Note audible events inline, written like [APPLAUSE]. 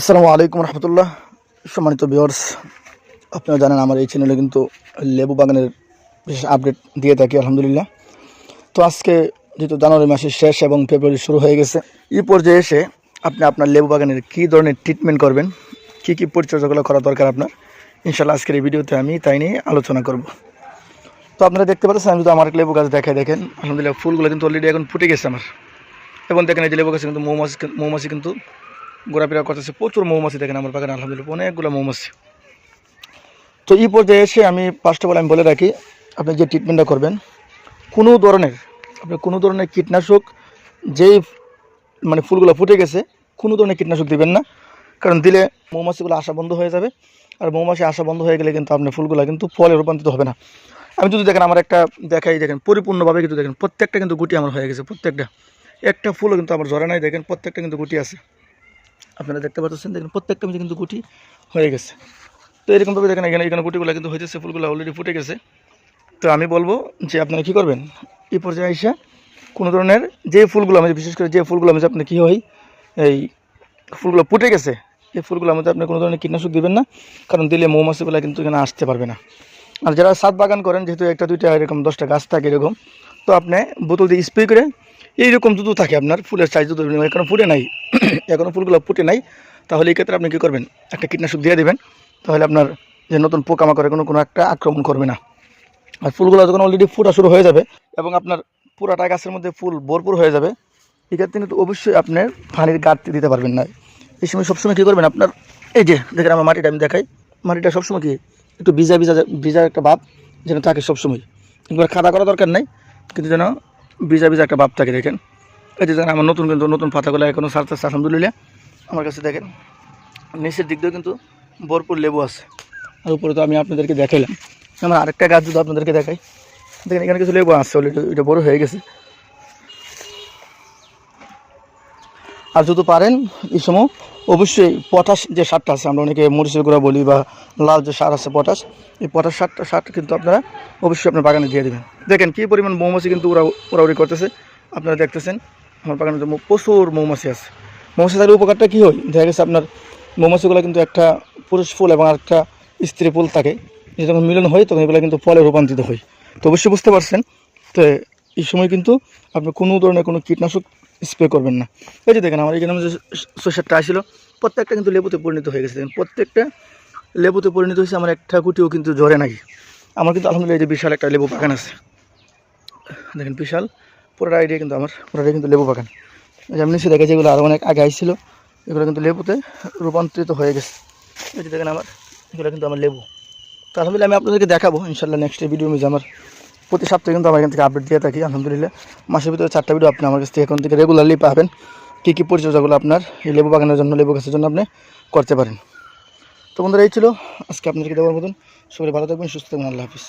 আসসালামু আলাইকুম রহমতুল্লাহ। সম্মানিত ভিউয়ার্স আপনারা জানেন আমার এই চ্যানেলে কিন্তু লেবু বাগানের বিশেষ আপডেট দিয়ে থাকি, আলহামদুলিল্লাহ। তো আজকে যেহেতু জানুয়ারি মাসের শেষ এবং ফেব্রুয়ারি শুরু হয়ে গেছে এই পর্যায়ে এসে আপনি আপনার লেবু বাগানের কী ধরনের ট্রিটমেন্ট করবেন, কী কী পরিচর্যাগুলো করা দরকার আপনার ইনশাল্লাহ আজকের এই ভিডিওতে আমি তাই নিয়ে আলোচনা করব। তো আপনারা দেখতে পাচ্ছেন, আমি যদি আমার লেবু গাছ দেখায় দেখেন, আলহামদুলিল্লাহ ফুলগুলো কিন্তু অলরেডি এখন ফুটে গেছে আমার। এবং দেখেন এই যে লেবু গাছে কিন্তু মৌমাছি মৌমাছি কিন্তু ঘোরাফেরা করতেছে, প্রচুর মৌমাছি দেখেন আমার বাগানে, আলহামদুলিল্লাহ, অনেকগুলো মৌমাছি। তো এই পর্যায়ে এসে আমি ফার্স্ট অফ অল আমি বলে রাখি, আপনি যে ট্রিটমেন্টটা করবেন, কোনো ধরনের, আপনি কোনো ধরনের কীটনাশক যেই মানে ফুলগুলো ফুটে গেছে, কোনো ধরনের কীটনাশক দিবেন না। কারণ দিলে মৌমাছিগুলো আসা বন্ধ হয়ে যাবে, আর মৌমাছি আসা বন্ধ হয়ে গেলে কিন্তু আপনার ফুলগুলো কিন্তু ফলে রূপান্তরিত হবে না। আমি যদি দেখেন, আমার একটা দেখাই, দেখেন, পরিপূর্ণভাবে কিন্তু দেখেন, প্রত্যেকটা কিন্তু গুটি আমার হয়ে গেছে, প্রত্যেকটা। একটা ফুলও কিন্তু আমার ঝরে নাই, দেখেন, প্রত্যেকটা কিন্তু গুটি আছে। আপনারা দেখতে পাচ্ছেন, দেখেন প্রত্যেকটা কিন্তু গুটি হয়ে গেছে। তো এরকমভাবে দেখেন এখানে এখানে গুটিগুলো কিন্তু হয়েছে ফুলগুলো অলরেডি ফুটে গেছে। তো আমি বলব যে আপনারা কী করবেন? এই পর্যায়ে এসে কোনো ধরনের যে ফুলগুলো আমি বিশেষ করে যে ফুলগুলো আমি আপনি কী হয়, এই ফুলগুলো ফুটে গেছে, এই ফুলগুলো মধ্যে আপনি কোনো ধরনের কীটনাশক দিবেন না, কারণ দিলে মৌমাছিগুলো কিন্তু এখানে আসতে পারবে না। আর যারা সাত বাগান করেন, যেহেতু একটা, দুইটা, এরকম দশটা গাছ থাকে এরকম, তো আপনি বোতল দিয়ে স্প্রে করে এইরকম দুধ থাকে আপনার, ফুলের সাইজ দুধ এখনও ফুটে নাই [CLEARS THROAT] এখনও ফুলগুলো ফুটে নাই। তাহলে এই ক্ষেত্রে আপনি কী করবেন? একটা কীটনাশক দিয়ে দেবেন। তাহলে আপনার যে নতুন পোকামাকড়ে কোনো কোনো একটা আক্রমণ করবে না। আর ফুলগুলো যখন অলরেডি ফুটা শুরু হয়ে যাবে এবং আপনার পুরাটা গাছের মধ্যে ফুল ভরপুর হয়ে যাবে এক্ষেত্রে কিন্তু অবশ্যই আপনার পানির গাঁটতি দিতে পারবেন না। এই সময় সবসময় কী করবেন আপনার, এই যে দেখেন আমার মাটিটা আমি দেখাই। মাটিটা সবসময় কি, একটু ভিজা ভিজা ভিজা একটা ভাব যেন থাকে সবসময়। একবার খাদা করা দরকার নাই, কিন্তু যেন ভিজা একটা ভাব থাকে, দেখেন। এই যে আমার নতুন কিন্তু নতুন পাতাগুলো এখনও সারতেছে আলহামদুলিল্লাহ, আমার কাছে দেখেন, নিচের দিক দিয়েও কিন্তু ভরপুর লেবু আছে। আর উপরে তো আমি আপনাদেরকে দেখাইলাম। আমার আরেকটা গাছ যদি আপনাদেরকে দেখাই, দেখেন এখানে কিছু লেবু আছে এটা বড় হয়ে গেছে। আর যদি পারেন, এই সময় অবশ্যই পটাশ যে সারটা আছে, আমরা অনেকে মরিচের গুঁড়া বলি বা লাল যে সার আছে পটাশ, এই পটাশ সারটা, সার কিন্তু আপনারা অবশ্যই আপনার বাগানে দিয়ে দেবেন। দেখেন কী পরিমাণ মৌমাছি কিন্তু ওরা ওরাউরি করতেছে। আপনারা দেখতেছেন, আমার বাগানে প্রচুর মৌমাছি আছে। মৌমাছি থাকলে উপকারটা কী হয়? দেখা গেছে আপনার মৌমাছিগুলো কিন্তু একটা পুরুষ ফুল এবং একটা স্ত্রী ফুল থাকে। যখন মিলন হয়, তখন এগুলো কিন্তু ফলে রূপান্তরিত হয়। তো অবশ্যই বুঝতে পারছেন, তো এই সময় কিন্তু আপনি কোনো ধরনের কোনো কীটনাশক স্প্রে করবেন না। এই যে দেখেন আমার এখানে যে সরষেরটা আসছিল প্রত্যেকটা কিন্তু লেবুতে পরিণত হয়ে গেছে। দেখেন, প্রত্যেকটা লেবুতে পরিণত হয়েছে, আমার একটা গুটিও কিন্তু জ্বরে নাকি। আমার কিন্তু আলহামদুলিল্লাহ এই যে বিশাল একটা লেবু বাগান আছে। দেখেন, বিশাল পুরোটা আইডিয়া কিন্তু আমার পুরোটা কিন্তু লেবু বাগান। এই যে আমি নিচে দেখেছি, এগুলো আরও অনেক আগে আইছিল। এগুলো কিন্তু লেবুতে রূপান্তরিত হয়ে গেছে। এই যে দেখেন আমার, এগুলো কিন্তু আমার লেবু। তো আলহামদুলিল্লাহ আমি আপনাদেরকে দেখাবো ইনশাল্লাহ নেক্সট ভিডিও মিজে আমার প্রতি সপ্তাহে কিন্তু আমার এখান থেকে আপডেট দিয়ে থাকি, আলহামদুলিল্লাহ। মাসের ভিতরে চারটা ভিডিও আপনি আমার কাছ থেকে এখন থেকে রেগুলারলি পাবেন। কী কী পরিচর্যাগুলো আপনার, এই লেবু বাগানের জন্য, লেবু গাছের জন্য আপনি করতে পারেন। তো বন্ধুরা, এই ছিল। আজকে আপনাদেরকে দেওয়ার মতন সবাই ভালো থাকবেন, সুস্থ থাকবেন। আল্লাহ হাফিজ।